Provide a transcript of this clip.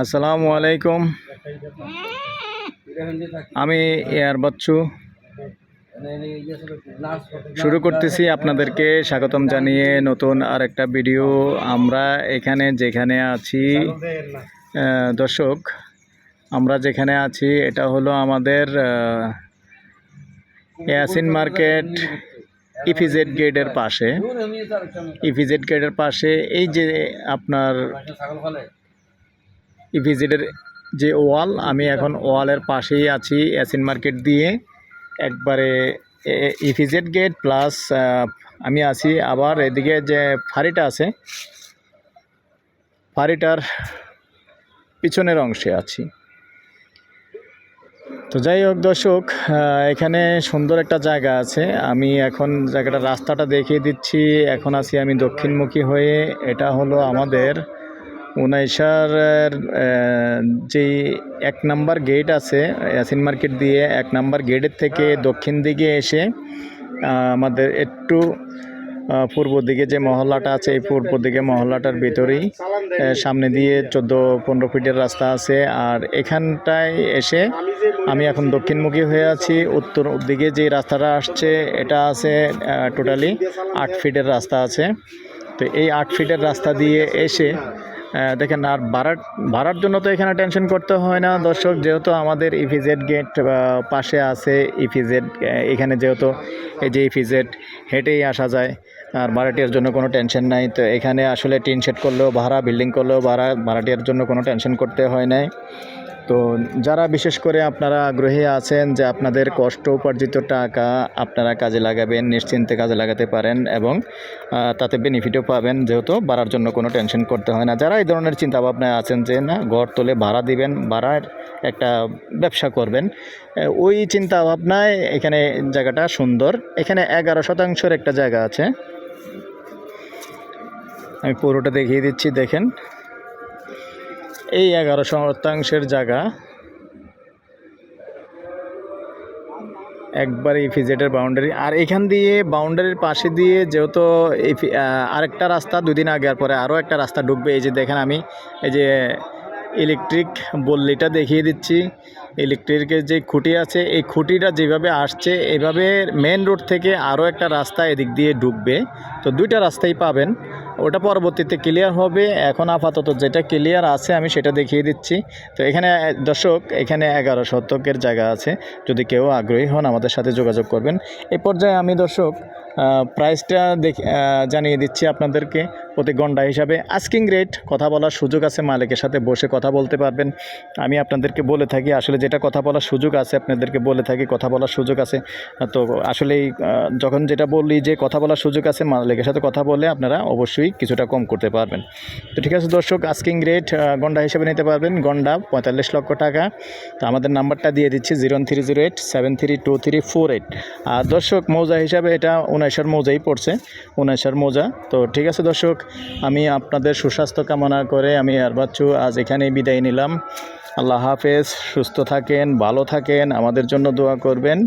আসসালামু আলাইকুম। আমি এয়ার বাচ্চু। শুরু করতেছি আপনাদেরকে স্বাগতম জানিয়ে নতুন আর একটা ভিডিও। আমরা এখানে যেখানে আছি দর্শক, আমরা যেখানে আছি, এটা হলো আমাদের ইয়াসিন মার্কেট। ইপিজেড গেটের পাশে। ইপিজেড গেটের পাশে এই যে আপনার ইপিজেডের যে ওয়াল, আমি এখন ওয়ালের পাশেই আছি অ্যাসিন মার্কেট দিয়ে। একবারে ইপিজেড গেট প্লাস আমি আছি আবার এদিকে যে ফাঁড়িটা আছে ফাঁড়িটার পিছনের অংশে আছি। তো যাই হোক দর্শক এখানে সুন্দর একটা জায়গা আছে। আমি এখন জায়গাটা, রাস্তাটা দেখিয়ে দিচ্ছি। এখন আছি আমি দক্ষিণমুখী হয়ে। এটা হলো আমাদের উনাইশার যেই এক নাম্বার গেট আছে অ্যাসিন মার্কেট দিয়ে এক নাম্বার গেটের থেকে দক্ষিণ দিকে এসে আমাদের একটু পূর্ব দিকে যে মহল্লাটা আছে, এই পূর্ব দিকে মহল্লাটার ভিতরেই সামনে দিয়ে চোদ্দ, পনেরো ফিটের রাস্তা আছে। আর এখানটায় এসে আমি এখন দক্ষিণমুখী হয়ে আছি। উত্তর দিকে যে রাস্তাটা আসছে, এটা আছে টোটালি আট ফিটের রাস্তা আছে। তো এই আট ফিটের রাস্তা দিয়ে এসে দেখেন, আর ভাড়ার ভাড়ার জন্য তো এখানে টেনশন করতে হয় না। দর্শক, যেহেতু আমাদের ইফিজেড গেট পাশে আছে ইফিজেড এখানে যেহেতু এই যে ইফিজেড হেঁটেই আসা যায়, আর ভাড়াটিয়ার জন্য কোনো টেনশন নাই। তো এখানে আসলে টিন শেড করলেও ভাড়া বিল্ডিং করলেও ভাড়া ভাড়াটিয়ার জন্য কোনো টেনশন করতে হয় নাই। তো যারা বিশেষ করে আপনারা আগ্রহী আছেন যে আপনাদের কষ্ট উপার্জিত টাকা আপনারা কাজে লাগাবেন, নিশ্চিন্তে কাজে লাগাতে পারেন এবং তাতে বেনিফিটও পাবেন, যেহেতু ভাড়ার জন্য কোনো টেনশন করতে হয় না। যারা এই ধরনের চিন্তাভাবনায় আছেন যে না, ঘর তোলে ভাড়া দিবেন, ভাড়ার একটা ব্যবসা করবেন ওই চিন্তা ভাবনায় এখানে জায়গাটা সুন্দর। এখানে এগারো শতাংশের একটা জায়গা আছে। আমি পুরোটা দেখিয়ে দিচ্ছি, দেখেন। এই এগারো শতাংশের জায়গা। একবার এই ফিজেটের বাউন্ডারি আর এখান দিয়ে বাউন্ডারির পাশে দিয়ে যেহেতু এই আরেকটা রাস্তা দুদিন আগে আর পরে আরও একটা রাস্তা ঢুকবে। এই যে দেখেন আমি এই যে ইলেকট্রিক বল্লিটা দেখিয়ে দিচ্ছি। ইলেকট্রিকের যে খুঁটি আছে, এই খুঁটিটা যেভাবে আসছে, এভাবে মেন রোড থেকে আরও একটা রাস্তা এদিক দিয়ে ঢুকবে। তো দুইটা রাস্তাই পাবেন। ওটা পরবর্তীতে ক্লিয়ার হবে। এখন আপাতত যেটা ক্লিয়ার আছে, আমি সেটা দেখিয়ে দিচ্ছি। তো এখানে দর্শক, এখানে এগারো শতকের জায়গা আছে। যদি কেউ আগ্রহী হন, আমাদের সাথে যোগাযোগ করবেন। এই পর্যায়ে আমি, দর্শক প্রাইসটা দেখ জানিয়ে দিচ্ছি আপনাদেরকে প্রতি ঘণ্টা হিসাবে। আস্কিং রেট কথা বলার সুযোগ আছে, মালিকের সাথে বসে কথা বলতে পারবেন। আমি আপনাদেরকে বলে থাকি, আসলে যেটা কথা বলার সুযোগ আছে, আপনাদেরকে বলে থাকি, কথা বলার সুযোগ আছে। তো আসলেই যখন যেটা বলি যে কথা বলার সুযোগ আছে, মালিকের সাথে কথা বলে আপনারা অবশ্যই কিছুটা কম করতে পারবেন। তো ঠিক আছে দর্শক আস্কিং রেট গন্ডা হিসেবে নিতে পারবেন। গন্ডা পঁয়তাল্লিশ লক্ষ টাকা। তো আমাদের নাম্বারটা দিয়ে দিচ্ছি zero three zero eight, seven three two three four eight. আর দর্শক, মৌজা হিসাবে এটা উনাইশার মৌজাই পড়ছে উনাইশার মৌজা। তো ঠিক আছে দর্শক, আমি আপনাদের সুস্বাস্থ্য কামনা করে আমি আর বাচ্চু আজ এখানেই বিদায় নিলাম। আল্লাহ হাফেজ, সুস্থ থাকেন, ভালো থাকেন, আমাদের জন্য দোয়া করবেন।